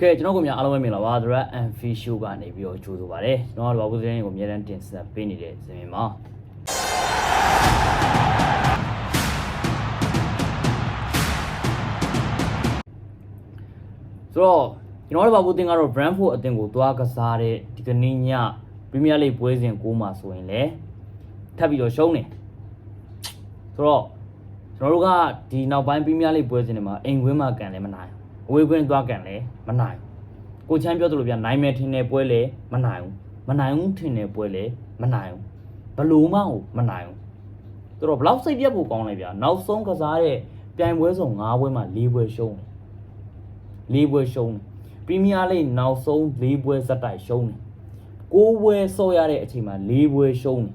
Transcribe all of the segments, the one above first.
ကဲကျွန်တော်တို့များအားလုံးပဲမင်္ဂလာပါ The Red and Fish Show ကနေပြီးတော့ကြိုးဆိုပါရစေကျွန်တော်တို့ဘာဘူးသတင်းကိုအများတန်းတင်ဆက်ပေးနေတဲ့ဇင်မြင်ပါဆိုတော့ကျွန်တော်တို့ဘာဘူးတင်ကတော့ Brentford အသင်းကိုသွားကစားတဲ့ဒီကနေ့ည Premier League ပွဲစဉ်6မှာဆိုရင်လည်းထပ်ပြီးတော့ရှုံးတယ်ဆိုတော့ကျွန်တော်တို့ကဒီနောက်ပိုင်း Premier League ပွဲစဉ်တွေမှာအိမ်ကွင်းမှာကန်လည်းမနိုင်ဘူး အဝေးကွင်းသွားကန်လည်းမနိုင်ဘူးကိုချမ်းပြောသလိုပြနိုင်မယ်ထင်တဲ့ပွဲလည်းမနိုင်ဘူးမနိုင်ဘူးထင်တဲ့ပွဲလည်းမနိုင်ဘူးဘလို့မှမနိုင်ဘူးဆိုတော့ဘလောက်စိတ်ပြတ်ဖို့ကောင်းလဲဗျာနောက်ဆုံးကစားတဲ့ပြိုင်ပွဲစုံ၅ပွဲမှာ၄ပွဲရှုံးတယ်၄ပွဲရှုံးတယ်ပရီးမီးယားလိနောက်ဆုံး၄ပွဲဇက်တိုက်ရှုံးတယ်၉ပွဲဆော့ရတဲ့အချိန်မှာ၄ပွဲရှုံးတယ်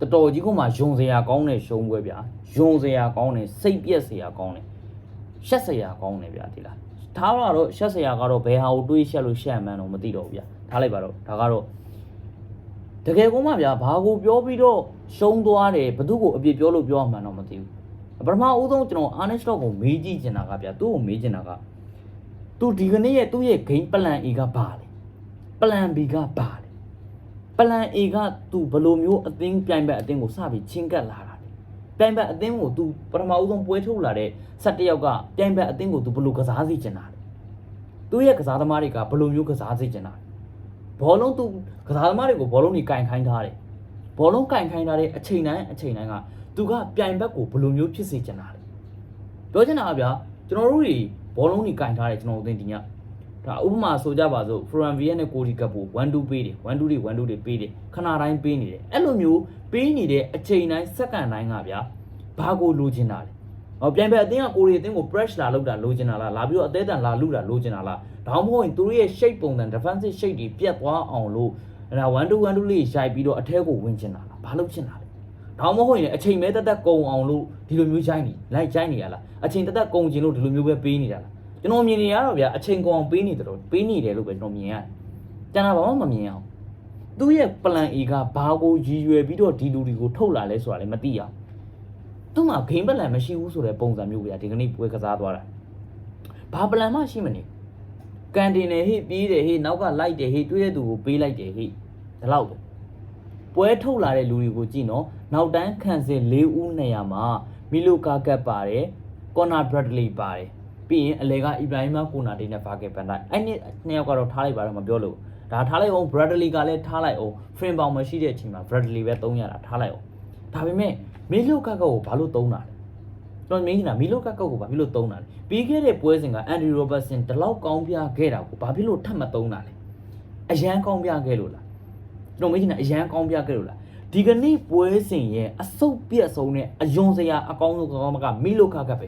တော်တော်ကြီးကမှယုံစရာကောင်းတဲ့ရှုံးပွဲဗျာယုံစရာကောင်းတယ်စိတ်ပြက်စရာကောင်းတယ် ရှက်စရာကောင်းတယ်ဗျာဒီလားထားတော့ရှက်စရာကတော့ဘယ်ဟာကိုတွေးရှက်လို့ရှက်မှန်းတော့မသိတော့ဘူးဗျာထားလိုက်ပါတော့ဒါကတော့တကယ်ကောမှဗျာဘာကိုပြောပြီးတော့ရှုံးသွားတယ်ဘသူ့ကိုအပြစ်ပြောလို့ပြောမှန်းတော့မသိဘူးပထမဦးဆုံးကျွန်တော်အာနစ်စတော့ကိုမေးကြည့်ချင်တာကဗျာသူ့ကိုမေးချင်တာကသူဒီကနေ့ရဲ့သူ့ရဲ့ game plan A ကဘာလဲ plan B ကဘာလဲ plan A က तू ဘယ်လိုမျိုးအသင်းပြိုင်ဘက်အသင်းကိုစပြီးချင်းကပ်လာတာလဲ ပြိုင်ဘက်အသင်းကို तू ပထမဦးဆုံးပွဲထုတ်လာတဲ့17ယောက်ကပြိုင်ဘက်အသင်းကို तू ဘယ်လိုကစားစီချင်တာလဲသူ့ရဲ့ကစားသမားတွေကဘယ်လိုမျိုးကစားစီချင်တာလဲဘောလုံး तू ကစားသမားတွေကိုဘောလုံးတွေကင်ခိုင်းထားတယ်ဘောလုံးကင်ခိုင်းထားတဲ့အချိန်တိုင်းအချိန်တိုင်းက तू ကပြိုင်ဘက်ကိုဘယ်လိုမျိုးဖြစ်စေချင်တာလဲပြောချင်တာကဗျာကျွန်တော်တို့တွေဘောလုံးတွေကင်ထားတယ်ကျွန်တော်တို့အသင်းဒီည ဒါဥပမာဆိုကြပါစို့ From VN နဲ့ကိုဒီကပ်ဖို့1 2ပေးတယ်1 2တွေ1 2တွေပေးတယ်ခဏတိုင်းပေးနေတယ်အဲ့လိုမျိုးပေးနေတဲ့အချိန်တိုင်းစက္ကန့်တိုင်းကဗျာဘာကိုလိုချင်တာလဲဟောပြန်ပဲအတင်းကကိုရီအတင်းကို press လာလောက်တာလိုချင်တာလားလာပြီးတော့အသေးတန်လာလူတာလိုချင်တာလားဒါမှမဟုတ်ရင်သူတို့ရဲ့ shape ပုံစံ defensive shape တွေပြတ်သွားအောင်လို့အဲ့ဒါ1 2 1 2လေးရိုက်ပြီးတော့အထဲကိုဝင်ချင်တာလားဘာလို့ချင်တာလဲဒါမှမဟုတ်ရင်အချိန်မဲတက်တက်ကုံအောင်လို့ဒီလိုမျိုးရိုက်နေလိုက်ရိုက်နေရလားအချိန်တက်တက်ကုံချင်လို့ဒီလိုမျိုးပဲပေးနေတာလား ကျွန်တော်မြင်နေရတော့ဗျာအချိန်ကုန်အောင်ပေးနေတယ်လို့ပေးနေတယ်လို့ပဲကျွန်တော်မြင်ရတယ်။ကျန်တာဘာမှမမြင်အောင်။သူ့ရဲ့ plan A ကဘာကိုရည်ရွယ်ပြီးတော့ဒီလူတွေကိုထုတ်လာလဲဆိုတာလည်းမသိအောင်။သူ့မှာ game plan မရှိဘူးဆိုတဲ့ပုံစံမျိုးဗျာဒီကနေ့ပွဲကစားသွားတာ။ဘာ plan မှရှိမနေ။ကန်တင်တယ်ဟိပြေးတယ်ဟိနောက်ကလိုက်တယ်ဟိတွေးတဲ့သူကိုပေးလိုက်တယ်ဟိဒါတော့ပဲ။ပွဲထုတ်လာတဲ့လူတွေကိုကြည့်နော်။နောက်တန်းခံစင်၄ဦးနေရာမှာမီလိုကာကတ်ပါတယ်။ကော်နာဘရက်ဒလီပါတယ်။ ပြီးရင်အလေကအီဘရာဟီမာကိုနာတေးနဲ့ဗာကယ်ပန်တိုင်းအဲ့နှစ်နှစ်ယောက်ကတော့ထားလိုက်ပါတော့မပြောလို့ဒါထားလိုက်အောင်ဘရဒလီကလည်းထားလိုက်အောင်ဖရင်ပေါင်မရှိတဲ့အချိန်မှာဘရဒလီပဲသုံးရတာထားလိုက်အောင်ဒါပေမဲ့မီလိုကကောက်ကိုဘာလို့သုံးတာလဲကျွန်တော်မင်းကြီးကမီလိုကကောက်ကိုဘာဖြစ်လို့သုံးတာလဲပြီးခဲ့တဲ့ပွဲစဉ်ကအန်ဒီရိုဘတ်ဆင်ဒီလောက်ကောင်းပြခဲ့တာကိုဘာဖြစ်လို့ထပ်မသုံးတာလဲအရန်ကောင်းပြခဲ့လို့လားကျွန်တော်မင်းကြီးကအရန်ကောင်းပြခဲ့လို့လားဒီကနေ့ပွဲစဉ်ရဲ့အဆုတ်ပြက်ဆုံးနဲ့အယွန်စရာအကောင်းဆုံးကောင်းမကမီလိုကကပဲ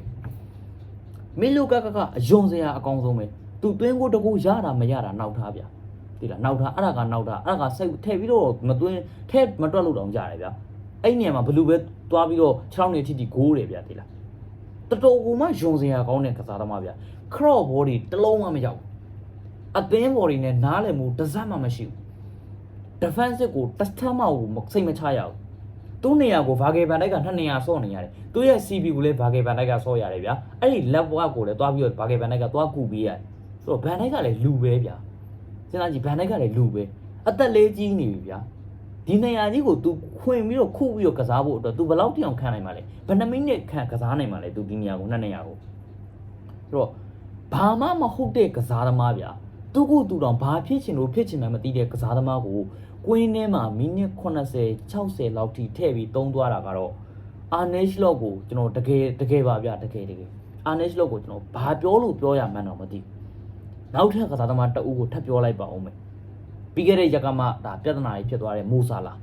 မင်းလူကကကအယုံစရာအကောင်းဆုံးပဲသူသွင်းကိုတကူရတာမရတာနောက်ထားဗျာဒီလားနောက်ထားအဲ့ဒါကနောက်ထားအဲ့ဒါကစိတ်ထည့်ပြီးတော့မသွင်းထည့်မတွက်လို့တောင်ကြရတယ်ဗျာအဲ့နေရာမှာဘလူးပဲသွားပြီးတော့6နှစ်အထိထိဂိုးတယ်ဗျာဒီလားတော်တော်ကိုမှယုံစရာကောင်းတဲ့ကစားသမားဗျာ crop body တစ်လုံးမှမရောက်ဘူးအသင်း body နဲ့နားလည်မှုတစ်စက်မှမရှိဘူး defensive ကိုတစ်ထပ်မှစိတ်မချရဘူး သူ့နေရာကိုဗာဂေဘန်တိုက်ကနှစ်နေရာဆော့နေရတယ်သူရဲ့ CB ကိုလည်းဗာဂေဘန်တိုက်ကဆော့ရတယ်ဗျာအဲ့ဒီ left wing ကိုလည်းတွားပြီးတော့ဗာဂေဘန်တိုက်ကတွားကူပေးရတယ်ဆိုတော့ဘန်တိုက်ကလည်းလူပဲဗျာစဉ်းစားကြည့်ဘန်တိုက်ကလည်းလူပဲအသက်လေးကြီးနေပြီဗျာဒီနေရာကြီးကို तू ခွင်ပြီးတော့ခုပြီးတော့ကစားဖို့အတွက် तू ဘယ်လောက်တိအောင်ခံနိုင်မှာလဲဘယ်နှမိနစ်ခံကစားနိုင်မှာလဲ तू ဒီနေရာကိုနှစ်နေရာကိုဆိုတော့ဘာမှမဟုတ်တဲ့ကစားသမားဗျာသူကသူတောင်ဘာဖြစ်ချင်လို့ဖြစ်ချင်မှမသိတဲ့ကစားသမားကို ကွင်းထဲမှာမိနစ်80 60လောက်ထိထည့်ပြီးတုံးသွားတာကတော့အာနက်ရှ်လော့ကိုကျွန်တော်တကယ်တကယ်ပါဗျတကယ်တကယ်အာနက်ရှ်လော့ကိုကျွန်တော်ဘာပြောလို့ပြောရမှန်းတော့မသိဘူးနောက်ထပ်ကစားသမားတအူးကိုထပ်ပြောလိုက်ပါဦးမယ်ပြီးခဲ့တဲ့ရက်ကမှဒါပြဿနာကြီးဖြစ်သွားတဲ့မိုဆာလာ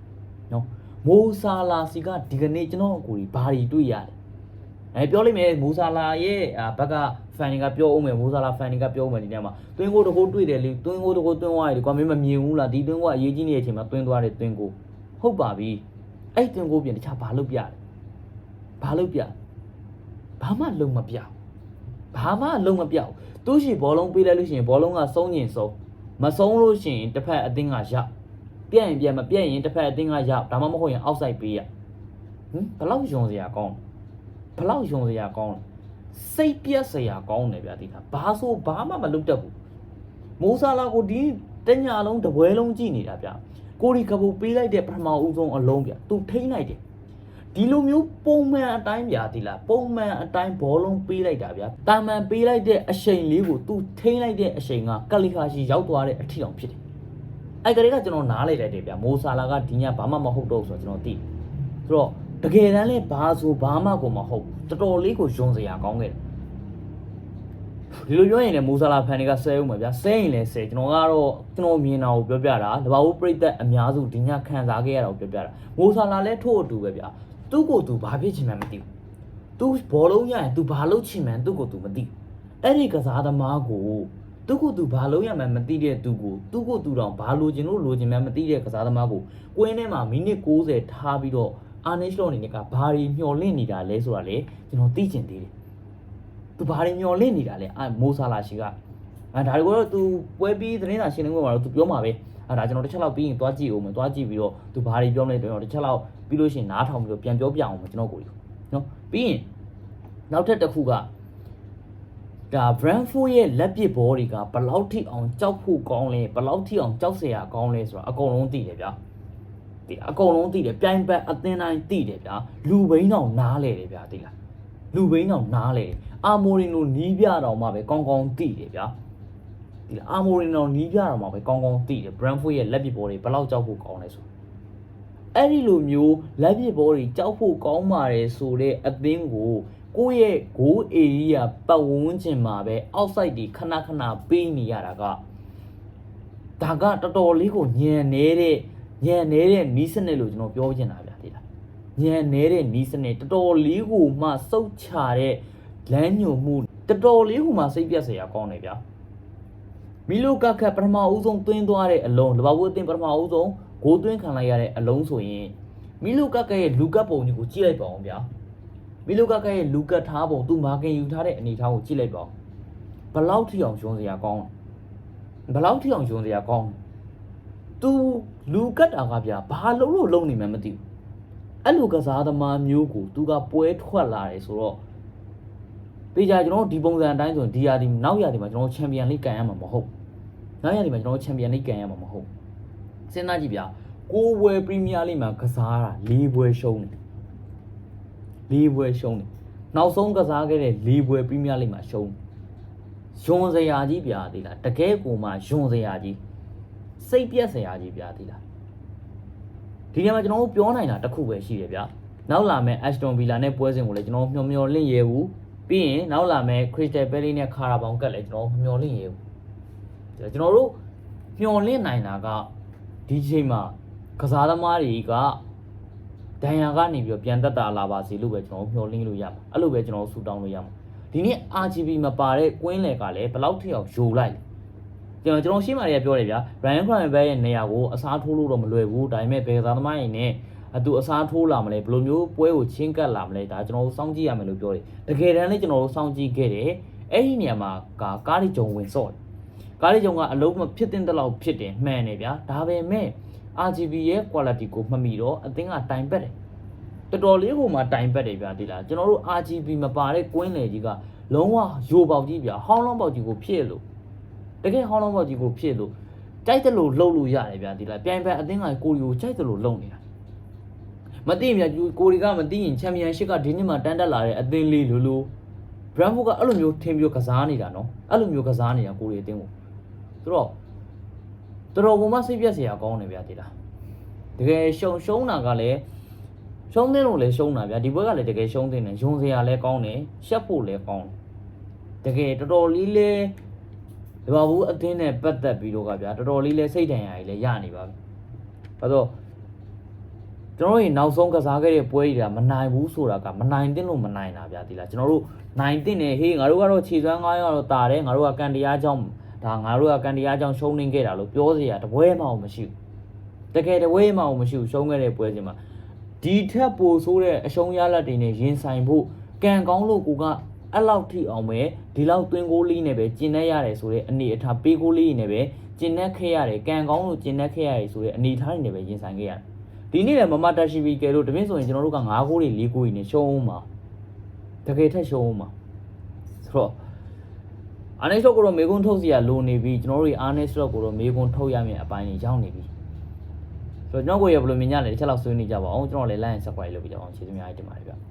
နော်မိုဆာလာစီကဒီကနေ့ကျွန်တော်အကူကြီးဘာတွေတွေ့ရလဲ အဲပြောလိုက်မယ်မိုဆာလာရဲ့အာဘက်ကဖန်တွေကပြောအောင်မယ်မိုဆာလာဖန်တွေကပြောအောင်မယ်ဒီနေ့မှာတွင်းကိုတကိုးတွေ့တယ်လေတွင်းကိုတကိုးတွင်းသွားရတယ်ကွာမင်းမမြင်ဘူးလားဒီတွင်းကိုအရေးကြီးနေတဲ့အချိန်မှာတွင်းသွားတယ်တွင်းကိုဟုတ်ပါပြီအဲ့တွင်းကိုပြင်တခြားဘာလုပ်ပြလဲဘာလုပ်ပြဘာမှလုံမပြဘာမှလုံမပြဘူးသူရှိဘောလုံးပေးလိုက်လို့ရှိရင်ဘောလုံးကဆုံးကျင်ဆုံးမဆုံးလို့ရှိရင်တစ်ဖက်အသင်းကရောက်ပြက်ရင်ပြက်မပြက်ရင်တစ်ဖက်အသင်းကရောက်ဒါမှမဟုတ်ရင်အောက်ဆိုင်ပေးရဟင်ဘယ်လောက်ယုံစရာကောင်းလဲ ဘလောက်ယုံစရာကောင်းလဲစိတ်ပြက်စရာကောင်းတယ်ဗျာဒီကဘာဆိုဘာမှမလုပ်တတ်ဘူးမိုးဆာလာကိုဒီတညာလုံးတပွဲလုံးကြည့်နေတာဗျာကိုရီကပူပေးလိုက်တဲ့ပထမဦးဆုံးအလုံးဗျာသူထိမ့်လိုက်တယ်ဒီလိုမျိုးပုံမှန်အတိုင်းဗျာဒီလားပုံမှန်အတိုင်းဘောလုံးပေးလိုက်တာဗျာတာမန်ပေးလိုက်တဲ့အချိန်လေးကိုသူထိမ့်လိုက်တဲ့အချိန်ကကလီခါရှိရောက်သွားတဲ့အထီအောင်ဖြစ်တယ်အဲ့ကလေးကကျွန်တော်နားလေလိုက်တယ်ဗျာမိုးဆာလာကဒီညဘာမှမဟုတ်တော့ဘူးဆိုတော့ကျွန်တော်သိတယ်ဆိုတော့ တကယ်တမ်းလဲဘာဆိုဘာမှကိုမဟုတ်ဘူးတော်တော်လေးကိုယွန်စရာကောင်းခဲ့တယ်ဒီလိုပြောရင်လည်းမိုးဆာလာဖန်တွေကဆဲဦးမှာဗျာဆဲရင်လည်းဆဲကျွန်တော်ကတော့ကျွန်တော်မြင်တာကိုပြောပြတာတဘာဘူးပြိသက်အများစုဒီညခံစားခဲ့ရတာကိုပြောပြတာမိုးဆာလာလည်းထို့အတူပဲဗျာသူ့ကိုယ်သူဘာဖြစ်ချင်မှန်းမသိဘူးသူဘောလုံးရရင်သူဘာလုပ်ချင်မှန်းသူ့ကိုယ်သူမသိဘူးအဲ့ဒီကစားသမားကိုသူ့ကိုယ်သူဘာလုပ်ရမှန်းမသိတဲ့သူကိုသူ့ကိုယ်သူတောင်ဘာလိုချင်လို့လိုချင်မှန်းမသိတဲ့ကစားသမားကိုကွင်းထဲမှာမိနစ်60ထားပြီးတော့ အာနေရှ်လောအနေနဲ့ကဘာတွေမျောလင့်နေတာလဲဆိုတာလေကျွန်တော်သိချင်သေးတယ်။သူဘာတွေမျောလင့်နေတာလဲအာမိုဆာလာရှိကအာဒါတွေကတော့သူပွဲပြီးသတင်းစာရှင်းလင်းပွဲမှာတော့သူပြောမှာပဲအာဒါကျွန်တော်တစ်ချက်လောက်ပြီးရင်သွားကြည့်အောင်မယ်သွားကြည့်ပြီးတော့သူဘာတွေပြောမလဲကျွန်တော်တစ်ချက်လောက်ပြီးလို့ရှိရင်နားထောင်ပြီးတော့ပြန်ပြောပြအောင်မယ်ကျွန်တော်ကိုယ်ကြီးနော်ပြီးရင်နောက်ထပ်တစ်ခုကဒါ Brandford ရဲ့လက်ပစ်ဘောတွေကဘယ်လောက်ထိအောင်ကြောက်ဖို့ကောင်းလဲဘယ်လောက်ထိအောင်ကြောက်เสียရကောင်းလဲဆိုတာအကုန်လုံးသိတယ်ဗျာ။ ဒီအကုန်လုံးသိတယ်ပြိုင်ပတ်အသင်းတိုင်းသိတယ်ဗျာလူဘိန်းတော့နားလဲတယ်ဗျာသိလားလူဘိန်းအောင်နားလေတယ်အာမိုရင်လိုနီးပြတော်မှပဲကောင်းကောင်းသိတယ်ဗျာဒီလားအာမိုရင်တော်နီးပြတော်မှပဲကောင်းကောင်းသိတယ် Brentford ရဲ့လက်ပစ်ဘောတွေဘယ်လောက်ကြောက်ဖို့ကောင်းလဲဆိုအဲ့ဒီလိုမျိုးလက်ပစ်ဘောတွေကြောက်ဖို့ကောင်းပါတယ်ဆိုတဲ့အသင်းကိုကိုယ့်ရဲ့ goal area ပတ်ဝန်းကျင်မှာပဲ outside ဒီခဏခဏပေးနေရတာကဒါကတော်တော်လေးကိုညံနေတဲ့ ညံနေတဲ့နီးစနစ်လို့ကျွန်တော်ပြောချင်တာဗျာဒီလားညံနေတဲ့နီးစနစ်တော်တော်လေးကိုမှစုတ်ချတဲ့လမ်းညွန်မှုတော်တော်လေးကိုမှစိတ်ပြက်စရာကောင်းတယ်ဗျာမီလိုကခတ်ပထမဦးဆုံးသွင်းသွားတဲ့အလုံးလဘဝအသင်းပထမဦးဆုံးဂိုးသွင်းခံလိုက်ရတဲ့အလုံးဆိုရင်မီလိုကခတ်ရဲ့လူကတ်ပုံကြီးကိုကြည့်လိုက်ပါအောင်ဗျာမီလိုကခတ်ရဲ့လူကတ်ထားပုံသူမာကင်ယူထားတဲ့အနေထားကိုကြည့်လိုက်ပါအောင်ဘယ်လောက်ထိအောင်ယွန်စရာကောင်းလဲဘယ်လောက်ထိအောင်ယွန်စရာကောင်းလဲ သူလူကတ်တာကဗျာဘာလုံးလို့လုံးနေမှန်းမသိဘူးအဲ့လိုကစားသမားမျိုးကိုသူကပွဲထွက်လာတယ်ဆိုတော့ပေကြကျွန်တော်တို့ဒီပုံစံအတိုင်းဆိုရင်ဒီရာဒီနောက်ရာဒီမှာကျွန်တော်တို့ချန်ပီယံလိကန်ရမှာမဟုတ်နောက်ရာဒီမှာကျွန်တော်တို့ချန်ပီယံလိကန်ရမှာမဟုတ်စဉ်းစားကြည့်ဗျာကိုးပွဲပရီးမီးယားလိမှာကစားတာ၄ပွဲရှုံးတယ်၄ပွဲရှုံးတယ်နောက်ဆုံးကစားခဲ့တဲ့၄ပွဲပရီးမီးယားလိမှာရှုံးယွန်စရာကြီးဗျာဒီလားတကယ်ကိုမှယွန်စရာကြီး စိတ်ပြက်စရာကြီးဗျာဒီလားဒီနေရာမှာကျွန်တော်တို့ပြောနိုင်တာတစ်ခုပဲရှိတယ်ဗျာနောက်လာမယ့် Aston Villa နဲ့ပွဲစဉ်ကိုလည်းကျွန်တော်မျှော်မျှော်လင့်ရဲဘူးပြီးရင်နောက်လာမယ့် Crystal Palace နဲ့ Carabao ကလည်းကျွန်တော်မျှော်လင့်ရဲဘူးကျွန်တော်တို့မျှော်လင့်နိုင်တာကဒီချိန်မှာကစားသမားတွေကဒဏ်ရာကနေပြီးတော့ပြန်တက်တာလာပါစေလို့ပဲကျွန်တော်မျှော်လင့်လို့ရမှာအဲ့လိုပဲကျွန်တော်ဆူတောင်းလို့ရမှာဒီနေ့ RGB မပါတဲ့ကွင်းလယ်ကလည်းဘယ်လောက်ထိအောင်ယိုလိုက်လဲ ကျွန်တော်ကျွန်တော်ရှင်းမာတွေကပြောတယ်ဗျာ Brian Cranberry ရဲ့နေရာကိုအစားထိုးလို့တော့မလွယ်ဘူးဒါပေမဲ့ဘယ်ကစားသမားရင်နဲ့အတူအစားထိုးလာမလဲဘယ်လိုမျိုးပွဲကိုချင်းကပ်လာမလဲဒါကျွန်တော်တို့စောင့်ကြည့်ရမယ်လို့ပြောတယ်တကယ်တမ်းလည်းကျွန်တော်တို့စောင့်ကြည့်ခဲ့တယ်အဲ့ဒီနေရာမှာကကားရီဂျုံဝင်စော့တယ်ကားရီဂျုံကအလုံးမဖြစ်တဲ့တလောက်ဖြစ်တယ်မှန်တယ်ဗျာဒါပေမဲ့ RGB ရဲ့ quality ကိုမှတ်မိတော့အသင်းကတိုင်ပက်တယ်တော်တော်လေးကိုမှတိုင်ပက်တယ်ဗျာဒီလားကျွန်တော်တို့ RGB မပါတဲ့ကွင်းလေကြီးကလုံးဝယိုပေါက်ကြီးဗျာဟောင်းလုံးပေါက်ကြီးကိုဖြစ်လို့ တကယ်ဟောင်းလုံးဘော်ကြီးကိုဖြစ်လို့ကြိုက်တယ်လို့လှုပ်လို့ရတယ်ဗျာဒီလားပြိုင်ပန်အသင်းကကိုရီကိုကြိုက်တယ်လို့လှုပ်နေတာမသိရင်ဗျာကိုရီကမသိရင်ချန်ပီယံရှစ်ကဒီနှစ်မှာတန်းတက်လာတဲ့အသင်းလေးလိုလိုဘရန်ဖိုကအဲ့လိုမျိုးထင်ပြီးကစားနေတာနော်အဲ့လိုမျိုးကစားနေတာကိုရီအသင်းကိုဆိုတော့တော်တော်ကမှစိတ်ပြက်စရာကောင်းတယ်ဗျာဒီလားတကယ်ရှုံရှုံးတာကလည်းရှုံးတဲ့လို့လည်းရှုံးတာဗျာဒီဘက်ကလည်းတကယ်ရှုံးတဲ့နဲ့ယုံစရာလည်းကောင်းတယ်ရှက်ဖို့လည်းကောင်းတယ်တကယ်တော်တော်လေးလေး ဒီပါဘူးအသင်းနဲ့ပတ်သက်ပြီးတော့ကဗျာတော်တော်လေးလဲစိတ်တန်ရာကြီးလဲရနေပါပြီ။ဘာလို့ကျွန်တော်တို့ရင်နောက်ဆုံးကစားခဲ့တဲ့ပွဲတွေကမနိုင်ဘူးဆိုတာကမနိုင်တင်လို့မနိုင်တာဗျာဒီလားကျွန်တော်တို့နိုင်တင်နေဟေးငါတို့ကတော့ခြေစွမ်း9ရောက်တော့တာတယ်ငါတို့ကကန်တရားကြောင့်ဒါငါတို့ကကန်တရားကြောင့်ရှုံးနေခဲ့တာလို့ပြောစရာတပွဲမှမရှိဘူး။တကယ်တပွဲမှမရှိဘူးရှုံးခဲ့တဲ့ပွဲစဉ်မှာဒီထက်ပိုဆိုးတဲ့အရှုံးရလဒ်တွေနဲ့ရင်ဆိုင်ဖို့ကံကောင်းလို့ကိုက အဲ့လောက်ထိအောင်ပဲဒီလောက်သွင်းကိုလေးနဲ့ပဲကျင်နေရတယ်ဆိုတဲ့အနေအထားပေးကိုလေးနဲ့ပဲကျင်နေခဲ့ရတယ်ကံကောင်းလို့ကျင်နေခဲ့ရတယ်ဆိုတဲ့အနေအထားတွေနဲ့ပဲရင်ဆိုင်ခဲ့ရတယ်ဒီနေ့လည်းမမတာရှိဘီကဲလို့တပင်းဆိုရင်ကျွန်တော်တို့က9ကိုးတွေ4ကိုးတွေနဲ့ရှုံးအောင်ပါတကယ်ထက်ရှုံးအောင်ပါဆိုတော့အာနေစတော့ကိုတော့မေကွန်းထုတ်စီရလိုနေပြီကျွန်တော်တို့အာနေစတော့ကိုတော့မေကွန်းထုတ်ရမယ့်အပိုင်းကြီးရောက်နေပြီဆိုတော့ကျွန်တော်ကိုရဘယ်လိုမြင်ကြလဲတစ်ချက်လောက်ဆွေးနွေးကြပါအောင်ကျွန်တော်လည်း line subscribe လုပ်ပြကြအောင်ကျေးဇူးများတင်ပါတယ်ဗျ